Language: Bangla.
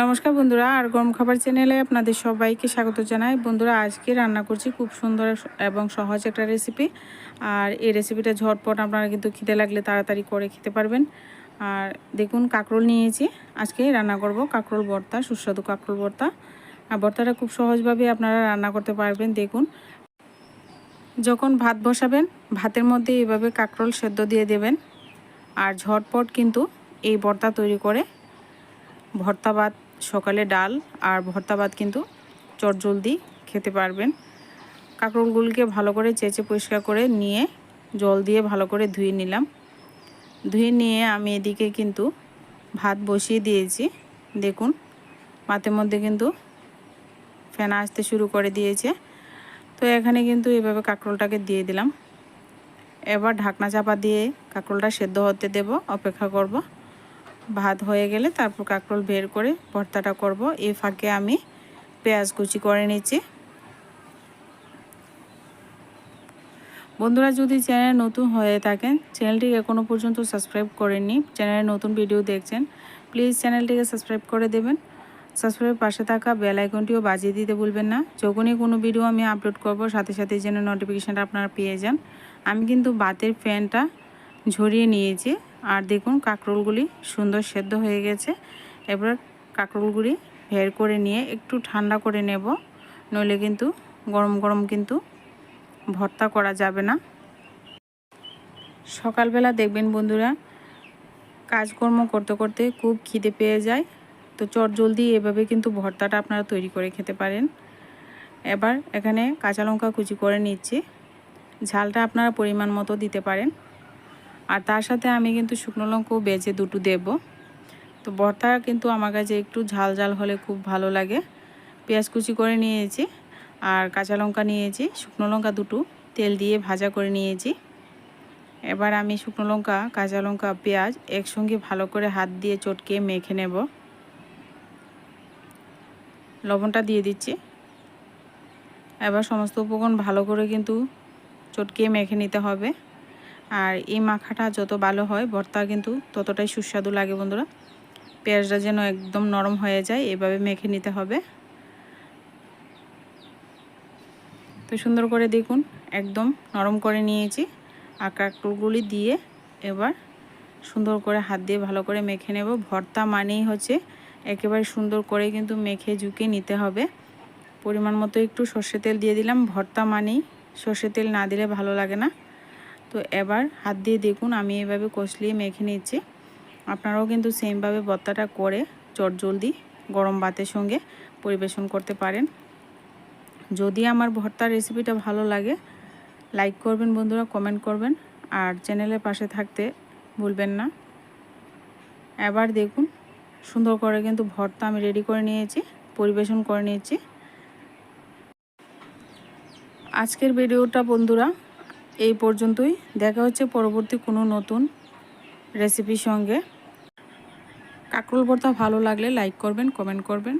নমস্কার বন্ধুরা, আর গরম খাবার চ্যানেলে আপনাদের সবাইকে স্বাগত জানাই। বন্ধুরা, আজকে রান্না করছি খুব সুন্দর এবং সহজ একটা রেসিপি আর এই রেসিপিটা ঝটপট আপনারা কিন্তু খিদে লাগলে তাড়াতাড়ি করে খেতে পারবেন। আর দেখুন, কাঁকরোল নিয়েছি। আজকে রান্না করব কাঁকরোল ভর্তা, সুস্বাদু কাঁকরোল ভর্তা। আর ভর্তাটা খুব সহজভাবে আপনারা রান্না করতে পারবেন, দেখুন। যখন ভাত বসাবেন, ভাতের মধ্যে এভাবে কাঁকরোল সেদ্ধ দিয়ে দেবেন। আর ঝটপট কিন্তু এই ভর্তা তৈরি করে ভর্তা ভাত সকালে ডাল আর ভর্তা ভাত কিন্তু চটজলদি খেতে পারবেন। কাঁকরোলগুলিকে ভালো করে চেঁচে পরিষ্কার করে নিয়ে জল দিয়ে ভালো করে ধুয়ে নিলাম। ধুয়ে নিয়ে আমি এদিকে কিন্তু ভাত বসিয়ে দিয়েছি। দেখুন ভাতের মধ্যে কিন্তু ফেনা আসতে শুরু করে দিয়েছে। তো এখানে কিন্তু এভাবে কাঁকরোলটাকে দিয়ে দিলাম। এবার ঢাকনা চাপা দিয়ে কাঁকরোলটা সেদ্ধ হতে দেব, অপেক্ষা করব। ভাত হয়ে গেলে তারপর কাঁকরোল বের করে ভর্তাটা করব। এই ফাঁকে আমি পেঁয়াজ কুচি করে নিচ্ছি। বন্ধুরা, যদি চ্যানেল নতুন হয়ে থাকেন, চ্যানেলটিকে এখনও পর্যন্ত সাবস্ক্রাইব করেননি চ্যানেলে নতুন ভিডিও দেখছেন, প্লিজ চ্যানেলটিকে সাবস্ক্রাইব করে দেবেন। সাবস্ক্রাইব পাশে থাকা বেল আইকনটিও বাজিয়ে দিতে ভুলবেন না। যখনই কোনো ভিডিও আমি আপলোড করব, সাথে সাথে যেন নোটিফিকেশানটা আপনারা পেয়ে যান। আমি কিন্তু বাতের ফ্যানটা ঝরিয়ে নিয়েছি। আর দেখুন কাঁকরোলগুলি সুন্দর সেদ্ধ হয়ে গেছে। এবার কাঁকরোলগুলি ভের করে নিয়ে একটু ঠান্ডা করে নেব। নইলে কিন্তু গরম গরম কিন্তু ভর্তা করা যাবে না। সকালবেলা দেখবেন বন্ধুরা, কাজকর্ম করতে করতে খুব খিদে পেয়ে যায়। তো চট জলদি এভাবে কিন্তু ভর্তাটা আপনারা তৈরি করে খেতে পারেন। এবার এখানে কাঁচা লঙ্কা কুচি করে নিচ্ছি। ঝালটা আপনারা পরিমাণ মতো দিতে পারেন। আর তার সাথে আমি কিন্তু শুকনো লঙ্কাও বেজে দুটো দেব। তো ভর্তা কিন্তু আমার কাছে একটু ঝাল ঝাল হলে খুব ভালো লাগে। পেঁয়াজ কুচি করে নিয়েছি আর কাঁচা লঙ্কা নিয়েছি, শুকনো লঙ্কা দুটো, তেল দিয়ে ভাজা করে নিয়েছি। এবার আমি শুকনো লঙ্কা, কাঁচা লঙ্কা, পেঁয়াজ একসঙ্গে ভালো করে হাত দিয়ে চটকে মেখে নেব। লবণটা দিয়ে দিচ্ছি। এবার সমস্ত উপকরণ ভালো করে কিন্তু চটকে মেখে নিতে হবে। আর এই মাখাটা যত ভালো হয়, ভর্তা কিন্তু ততটাই সুস্বাদু লাগে বন্ধুরা। পেঁয়াজটা যেন একদম নরম হয়ে যায়, এভাবে মেখে নিতে হবে। তো সুন্দর করে দেখুন, একদম নরম করে নিয়েছি। আর কাঁকড়গুলি দিয়ে এবার সুন্দর করে হাত দিয়ে ভালো করে মেখে নেব। ভর্তা মানেই হচ্ছে একেবারে সুন্দর করে কিন্তু মেখে ঝুঁকে নিতে হবে। পরিমাণ মতো একটু সর্ষে তেল দিয়ে দিলাম। ভর্তা মানেই সর্ষে তেল না দিলে ভালো লাগে না। তো এবার হাত দিয়ে দেখুন, আমি এভাবে কষলিয়ে মেখে নিচ্ছি। আপনারাও কিন্তু সেমভাবে ভর্তাটা করে চট জলদি গরম ভাতের সঙ্গে পরিবেশন করতে পারেন। যদি আমার ভর্তার রেসিপিটা ভালো লাগে, লাইক করবেন বন্ধুরা, কমেন্ট করবেন। আর চ্যানেলের পাশে থাকতে ভুলবেন না। এবার দেখুন, সুন্দর করে কিন্তু ভর্তা আমি রেডি করে নিয়েছি, পরিবেশন করে নিয়েছি। আজকের ভিডিওটা বন্ধুরা এই পর্যন্তই। দেখা হচ্ছে পরবর্তী কোনো নতুন রেসিপির সঙ্গে। কাকরোল ভর্তা ভালো লাগলে লাইক করবেন কমেন্ট করবেন।